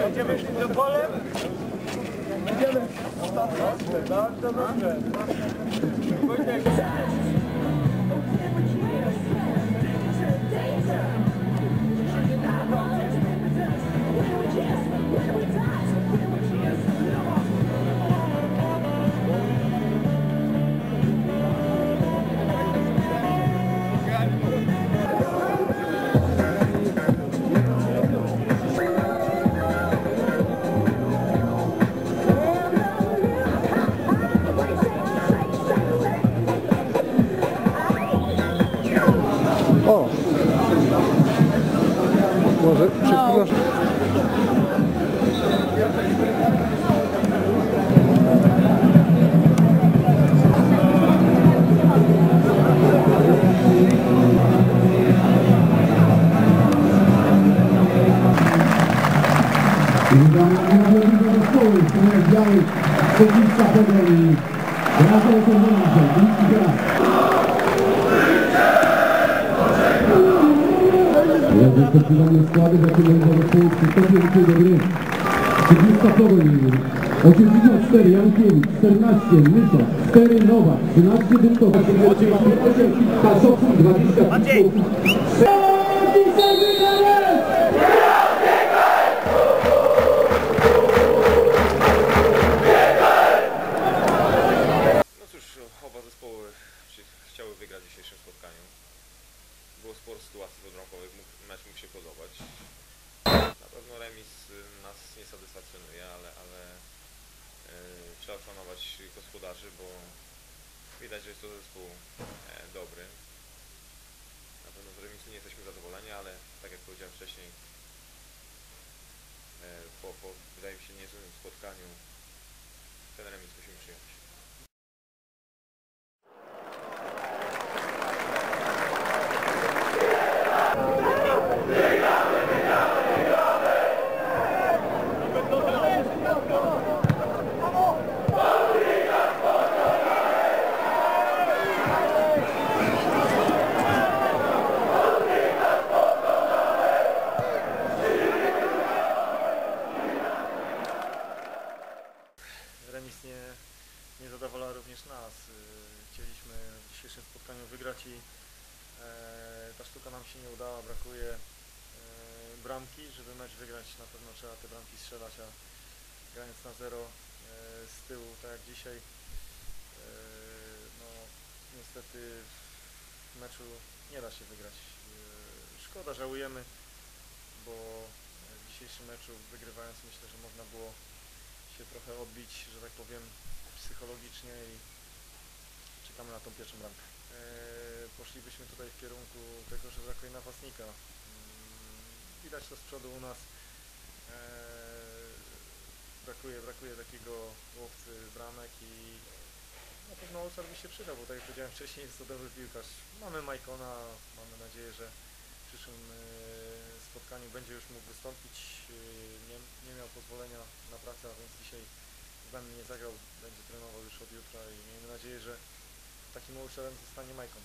Będziemy O! Może Zespołu Strony Białych Sowiska Pogoni Razem z Orlądem, Bliski Gra Rozpoczynamy składy Narodowego Zespołu przystąpił do gry Sowiska Pogoni 84 Jankiewicz, 14 Myto, 4 Nowa, 13 Dymko, 8 Kasowski, 20 Maciej! No cóż, oba zespoły chci- chciały wygrać w dzisiejszym spotkaniu. Było sporo sytuacji podrąkowych, mógł, mecz mógł się podobać. Na pewno remis y, nas nie satysfakcjonuje, ale, ale y, trzeba szanować gospodarzy, bo widać, że jest to zespół e, dobry. Na pewno z remisu nie jesteśmy zadowoleni, ale tak jak powiedziałem wcześniej, e, po, po wydaje mi się niezłym spotkaniu ten remis musimy przyjąć. remis nie, nie zadowala również nas. Y, Chcieliśmy w dzisiejszym spotkaniu wygrać i e, ta sztuka Brakuje e, bramki, żeby mecz wygrać. Na pewno trzeba te bramki strzelać, a grając na zero e, z tyłu, tak jak dzisiaj, e, no niestety w meczu nie da się wygrać. Szkoda, żałujemy, bo w dzisiejszym meczu wygrywając myślę, że można było się trochę odbić, że tak powiem, psychologicznie i czekamy na tą pierwszą bramkę. Poszlibyśmy tutaj w kierunku tego, że brakuje napastnika. Mm, Widać to z przodu u nas. Eee, brakuje, brakuje takiego łowcy bramek i na pewno Olsar by się przydał, bo tak jak powiedziałem wcześniej jest to dobry piłkarz. Mamy Majkona, mamy nadzieję, że w przyszłym eee, spotkaniu będzie już mógł wystąpić. Eee, Nie, nie miał pozwolenia na pracę, a więc dzisiaj z nami nie zagrał, będzie trenował już od jutra i miejmy nadzieję, że takim Olszerem zostanie Majkon.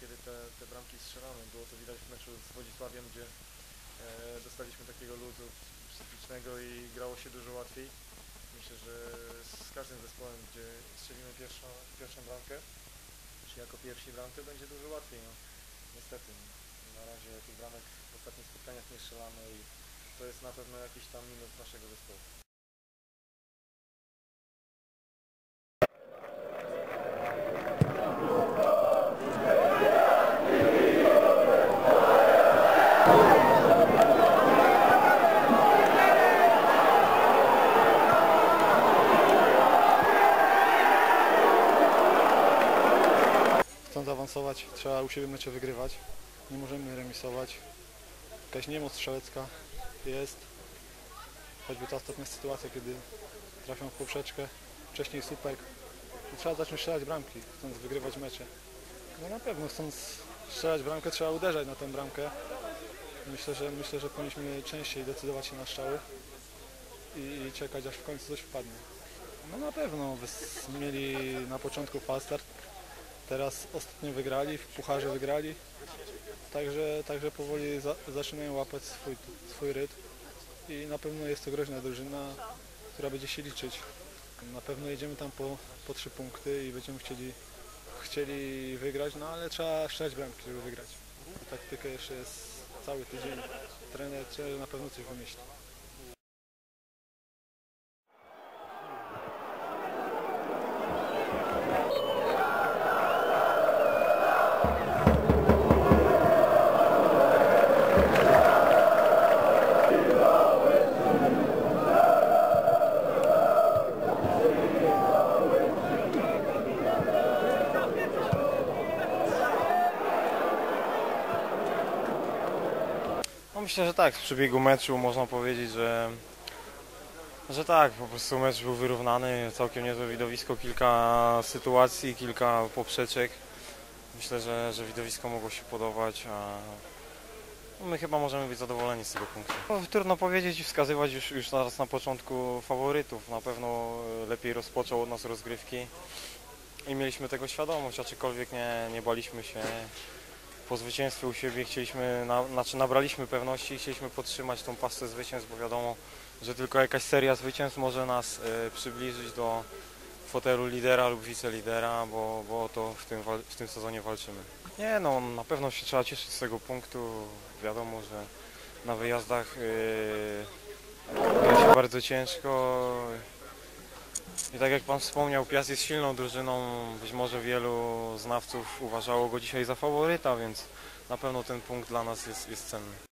Kiedy, te, te bramki strzelamy. Było to widać w meczu z Wodzisławiem, gdzie e, dostaliśmy takiego luzu psychicznego i grało się dużo łatwiej. Myślę, że z każdym zespołem, gdzie strzelimy pierwszą, pierwszą bramkę, czy jako pierwsi bramkę, będzie dużo łatwiej. No. Niestety, na razie tych bramek w ostatnich spotkaniach nie strzelamy i to jest na pewno jakiś tam minus naszego zespołu. trzeba u siebie mecze wygrywać. Nie możemy remisować. Jakaś niemoc strzelecka jest. Choćby ta ostatnia sytuacja, kiedy trafią w poprzeczkę, wcześniej słupek. I trzeba zacząć strzelać bramki, chcąc wygrywać mecze. No na pewno chcąc strzelać bramkę trzeba uderzać na tę bramkę. Myślę, że myślę, że powinniśmy częściej decydować się na strzały i, i czekać aż w końcu coś wpadnie. No na pewno mieli na początku fast start, teraz ostatnio wygrali, w pucharze wygrali. Także, także powoli za, zaczynają łapać swój, swój rytm i na pewno jest to groźna drużyna, która będzie się liczyć. Na pewno jedziemy tam po, po trzy punkty i będziemy chcieli, chcieli wygrać, no ale trzeba strzelać bramki, żeby wygrać. Taktykę jeszcze jest cały tydzień. Trener na pewno coś wymyśli. Myślę, że tak, w przebiegu meczu można powiedzieć, że, że tak, po prostu mecz był wyrównany, całkiem niezłe widowisko, kilka sytuacji, kilka poprzeczek. Myślę, że, że widowisko mogło się podobać, a no my chyba możemy być zadowoleni z tego punktu. No, trudno powiedzieć i wskazywać już, już zaraz na początku faworytów. Na pewno e, lepiej rozpoczął od nas rozgrywki i mieliśmy tego świadomość, aczkolwiek nie, nie baliśmy się po zwycięstwie u siebie chcieliśmy, na, znaczy nabraliśmy pewności i chcieliśmy podtrzymać tą pastę zwycięstw, bo wiadomo, że tylko jakaś seria zwycięstw może nas e, przybliżyć do fotelu lidera lub wicelidera, bo, bo o to w tym, w tym sezonie walczymy. Nie no, na pewno się trzeba cieszyć z tego punktu. Wiadomo, że na wyjazdach yy, się bardzo ciężko. I tak jak Pan wspomniał, Piast jest silną drużyną. Być może wielu znawców uważało go dzisiaj za faworyta, więc na pewno ten punkt dla nas jest, jest cenny.